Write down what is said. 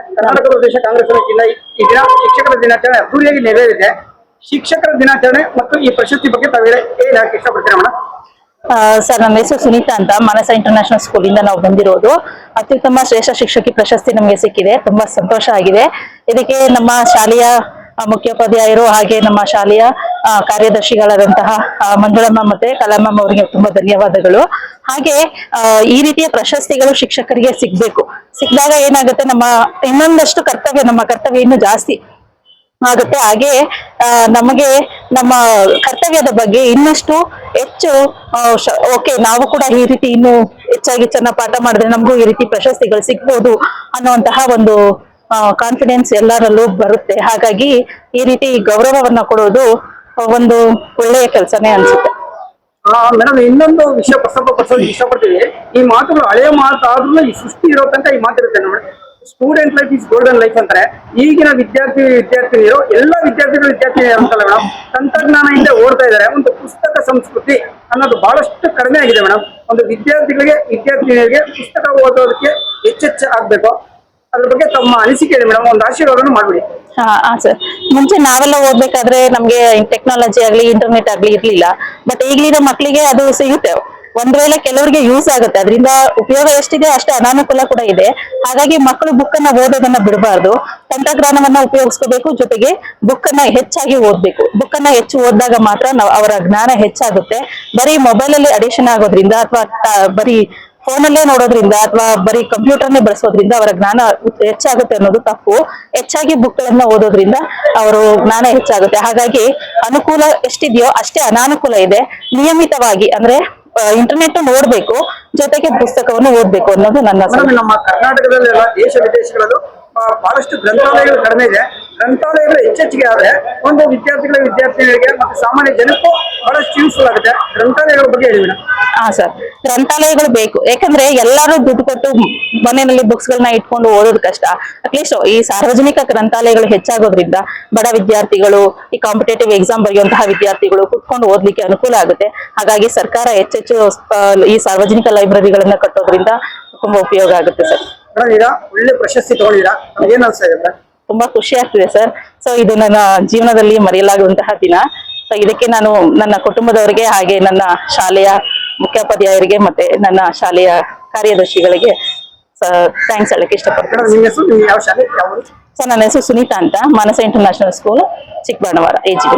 ಕರ್ನಾಟಕ ಪ್ರದೇಶ ಕಾಂಗ್ರೆಸ್ ವತಿಯಿಂದ ಈ- ದಿನ ಶಿಕ್ಷಕರ ದಿನಾಚರಣೆ ಅದ್ದೂರಿಯಾಗಿ ನೆರವೇರಿದೆ. ಶಿಕ್ಷಕರ ದಿನಾಚರಣೆ ಮತ್ತು ಈ ಪ್ರಶಸ್ತಿ ಬಗ್ಗೆ ತಾವು ಹೇಳಿ ಏನ್ ಹೇಳಕ್ ಇಷ್ಟಪಡ್ತೀರಾ ಮೇಡಮ್ ಸರ್ ನನ್ನ ಹೆಸರು ಸುನೀತಾ ಅಂತ. ಮಾನಸ ಇಂಟರ್ನ್ಯಾಷನಲ್ ಸ್ಕೂಲ್ ಇಂದ ನಾವು ಬಂದಿರೋದು. ಅತ್ಯುತ್ತಮ ಶ್ರೇಷ್ಠ ಶಿಕ್ಷಕಿ ಪ್ರಶಸ್ತಿ ನಮಗೆ ಸಿಕ್ಕಿದೆ. ತುಂಬಾ ಸಂತೋಷ ಆಗಿದೆ. ಇದಕ್ಕೆ ನಮ್ಮ ಶಾಲೆಯ ಮುಖ್ಯೋಪಾಧ್ಯಾಯರು ಹಾಗೆ ನಮ್ಮ ಶಾಲೆಯ ಕಾರ್ಯದರ್ಶಿಗಳಾದಂತಹ ಮಂಜುಳಮ್ಮ ಮತ್ತೆ ಕಲಾಮಮ್ಮ ಅವರಿಗೆ ತುಂಬಾ ಧನ್ಯವಾದಗಳು. ಹಾಗೆ ಈ ರೀತಿಯ ಪ್ರಶಸ್ತಿಗಳು ಶಿಕ್ಷಕರಿಗೆ ಸಿಗ್ಬೇಕು. ಸಿಕ್ಕಿದಾಗ ಏನಾಗುತ್ತೆ? ನಮ್ಮ ಇನ್ನೊಂದಷ್ಟು ಕರ್ತವ್ಯ, ನಮ್ಮ ಕರ್ತವ್ಯ ಇನ್ನು ಜಾಸ್ತಿ ಆಗುತ್ತೆ. ಹಾಗೆ ನಮಗೆ ನಮ್ಮ ಕರ್ತವ್ಯದ ಬಗ್ಗೆ ಇನ್ನಷ್ಟು ಹೆಚ್ಚು ಓಕೆ, ನಾವು ಕೂಡ ಈ ರೀತಿ ಇನ್ನು ಹೆಚ್ಚಾಗಿ ಚೆನ್ನಾಗಿ ಪಾಠ ಮಾಡಿದ್ರೆ ನಮಗೂ ಈ ರೀತಿ ಪ್ರಶಸ್ತಿಗಳು ಸಿಗ್ಬೋದು ಅನ್ನುವಂತಹ ಒಂದು ಕಾನ್ಫಿಡೆನ್ಸ್ ಎಲ್ಲರಲ್ಲೂ ಬರುತ್ತೆ. ಹಾಗಾಗಿ ಈ ರೀತಿ ಗೌರವವನ್ನ ಕೊಡೋದು ಒಂದು ಒಳ್ಳೆಯ ಕೆಲಸನೇ ಅನ್ಸುತ್ತೆ. ಮೇಡಮ್ ಇನ್ನೊಂದು ವಿಷಯ ಪ್ರಸ್ತಾಪ ಪಡಿಸೋದು ಇಷ್ಟಪಡ್ತೀವಿ ಈ ಮಾತುಗಳು ಹಳೆಯ ಮಾತಾದ್ರೂ ಈ ಸೃಷ್ಟಿ ಇರೋ ತನಕ ಈ ಮಾತಿರುತ್ತೆ ನೋಡಿ. Student life is golden life ಅಂತಾರೆ. ಈಗಿನ ವಿದ್ಯಾರ್ಥಿ ವಿದ್ಯಾರ್ಥಿನಿಯರು ಎಲ್ಲ ವಿದ್ಯಾರ್ಥಿಗಳು ವಿದ್ಯಾರ್ಥಿನಿಯರು ಅಂತಲ್ಲ ಮೇಡಮ್. ತಂತ್ರಜ್ಞಾನ ಹಿಂದೆ ಓಡ್ತಾ ಇದ್ದಾರೆ. ಒಂದು ಪುಸ್ತಕ ಸಂಸ್ಕೃತಿ ಅನ್ನೋದು ಬಹಳಷ್ಟು ಕಡಿಮೆ ಆಗಿದೆ ಮೇಡಮ್. ಒಂದು ವಿದ್ಯಾರ್ಥಿಗಳಿಗೆ ವಿದ್ಯಾರ್ಥಿನಿಯರಿಗೆ ಪುಸ್ತಕ ಓದೋದಕ್ಕೆ ಹೆಚ್ಚೆಚ್ಚು ಆಗ್ಬೇಕು. ಅದ್ರ ಬಗ್ಗೆ ತಮ್ಮ ಅನಿಸಿಕೆ ಇದೆ ಮೇಡಮ್. ಒಂದು ಆಶೀರ್ವಾದನ ಮಾಡ್ಬಿಡಿ. ಹಾ ಸರ್ ಮುಂಚೆ ನಾವೆಲ್ಲ ಓದ್ಬೇಕಾದ್ರೆ ನಮ್ಗೆ ಟೆಕ್ನಾಲಜಿ ಆಗ್ಲಿ ಇಂಟರ್ನೆಟ್ ಆಗ್ಲಿ ಇರ್ಲಿಲ್ಲ. ಬಟ್ ಈಗಲಿನ ಮಕ್ಕಳಿಗೆ ಅದು ಸಿಗುತ್ತೆ. ಒಂದ್ ವೇಳೆ ಕೆಲವರಿಗೆ ಯೂಸ್ ಆಗುತ್ತೆ. ಅದರಿಂದ ಉಪಯೋಗ ಎಷ್ಟಿದೆ ಅಷ್ಟೇ ಅನಾನುಕೂಲ ಕೂಡ ಇದೆ. ಹಾಗಾಗಿ ಮಕ್ಕಳು ಬುಕ್ ಅನ್ನ ಓದೋದನ್ನ ಬಿಡಬಾರ್ದು. ತಂತ್ರಜ್ಞಾನವನ್ನ ಉಪಯೋಗಿಸ್ಕೋಬೇಕು. ಜೊತೆಗೆ ಬುಕ್ ಅನ್ನ ಹೆಚ್ಚಾಗಿ ಓದ್ಬೇಕು. ಬುಕ್ ಅನ್ನ ಹೆಚ್ಚು ಓದಿದಾಗ ಮಾತ್ರ ಅವರ ಜ್ಞಾನ ಹೆಚ್ಚಾಗುತ್ತೆ. ಬರೀ ಮೊಬೈಲ್ ಅಲ್ಲಿ ಅಡಿಷನ್ ಆಗೋದ್ರಿಂದ ಅಥವಾ ಬರೀ ಫೋನಲ್ಲೇ ನೋಡೋದ್ರಿಂದ ಅಥವಾ ಬರೀ ಕಂಪ್ಯೂಟರ್ನೇ ಬಳಸೋದ್ರಿಂದ ಅವರ ಜ್ಞಾನ ಹೆಚ್ಚಾಗುತ್ತೆ ಅನ್ನೋದು ತಪ್ಪು. ಹೆಚ್ಚಾಗಿ ಬುಕ್ಗಳನ್ನ ಓದೋದ್ರಿಂದ ಅವರು ಜ್ಞಾನ ಹೆಚ್ಚಾಗುತ್ತೆ. ಹಾಗಾಗಿ ಅನುಕೂಲ ಎಷ್ಟಿದೆಯೋ ಅಷ್ಟೇ ಅನಾನುಕೂಲ ಇದೆ. ನಿಯಮಿತವಾಗಿ ಅಂದ್ರೆ ಇಂಟರ್ನೆಟ್ ನೋಡ್ಬೇಕು ಜೊತೆಗೆ ಪುಸ್ತಕವನ್ನು ಓದ್ಬೇಕು ಅನ್ನೋದು ನನ್ನ ನಮ್ಮ ಕರ್ನಾಟಕದಲ್ಲೆಲ್ಲ ದೇಶ ವಿದೇಶಗಳಲ್ಲೂ ಬಹಳಷ್ಟು ಗ್ರಂಥಾಲಯಗಳು ಕಡಿಮೆ ಇದೆ. ಗ್ರಂಥಾಲಯಗಳು ಹೆಚ್ಚೆಚ್ಚಿಗೆ ಆದ್ರೆ ಒಂದು ವಿದ್ಯಾರ್ಥಿಗಳ ವಿದ್ಯಾರ್ಥಿನಿಯರಿಗೆ ಮತ್ತು ಸಾಮಾನ್ಯ ಜನಕ್ಕೂ ಬಹಳಷ್ಟು ಯೂಸ್ಫುಲ್ ಆಗುತ್ತೆ. ಗ್ರಂಥಾಲಯಗಳ ಬಗ್ಗೆ ಹೇಳಿ ಮೇಡಮ್. ಹಾ ಸರ್. ಗ್ರಂಥಾಲಯಗಳು ಬೇಕು. ಯಾಕಂದ್ರೆ ಎಲ್ಲರೂ ದುಡ್ಡು ಕೊಟ್ಟು ಮನೆಯಲ್ಲಿ ಬುಕ್ಸ್ ಗಳನ್ನ ಇಟ್ಕೊಂಡು ಓದೋದು ಕಷ್ಟ. ಅಟ್ಲೀಸ್ಟ್ ಈ ಸಾರ್ವಜನಿಕ ಗ್ರಂಥಾಲಯಗಳು ಹೆಚ್ಚಾಗೋದ್ರಿಂದ ಬಡ ವಿದ್ಯಾರ್ಥಿಗಳು ಈ ಕಾಂಪಿಟೇಟಿವ್ ಎಕ್ಸಾಮ್ ಬರೆಯುವಂತಹ ವಿದ್ಯಾರ್ಥಿಗಳು ಕುತ್ಕೊಂಡು ಓದ್ಲಿಕ್ಕೆ ಅನುಕೂಲ ಆಗುತ್ತೆ. ಹಾಗಾಗಿ ಸರ್ಕಾರ ಹೆಚ್ಚೆಚ್ಚು ಈ ಸಾರ್ವಜನಿಕ ಲೈಬ್ರರಿಗಳನ್ನ ಕಟ್ಟೋದ್ರಿಂದ ತುಂಬಾ ಉಪಯೋಗ ಆಗುತ್ತೆ ಸರ್. ಈಗ ಒಳ್ಳೆ ಪ್ರಶಸ್ತಿ ತಗೊಂಡಿರಾ ನಮ್ಗೆ ಏನ್ ಅನ್ಸ್ತಾ ತುಂಬಾ ಖುಷಿ ಆಗ್ತಿದೆ ಸರ್. ಸೊ ಇದು ನನ್ನ ಜೀವನದಲ್ಲಿ ಮರೆಯಲಾಗುವಂತಹ ದಿನ. ಸೊ ಇದಕ್ಕೆ ನಾನು ನನ್ನ ಕುಟುಂಬದವರಿಗೆ ಹಾಗೆ ನನ್ನ ಶಾಲೆಯ ಮುಖ್ಯೋಪಾಧ್ಯಾಯರಿಗೆ ಮತ್ತೆ ನನ್ನ ಶಾಲೆಯ ಕಾರ್ಯದರ್ಶಿಗಳಿಗೆ ಥ್ಯಾಂಕ್ಸ್ ಹೇಳಕ್ಕೆ ಇಷ್ಟಪಡ್ತೀನಿ. ಸರ್? ನನ್ನ ಹೆಸರು ಸುನೀತಾ ಅಂತ. Manasa international school Chikkabannavara AG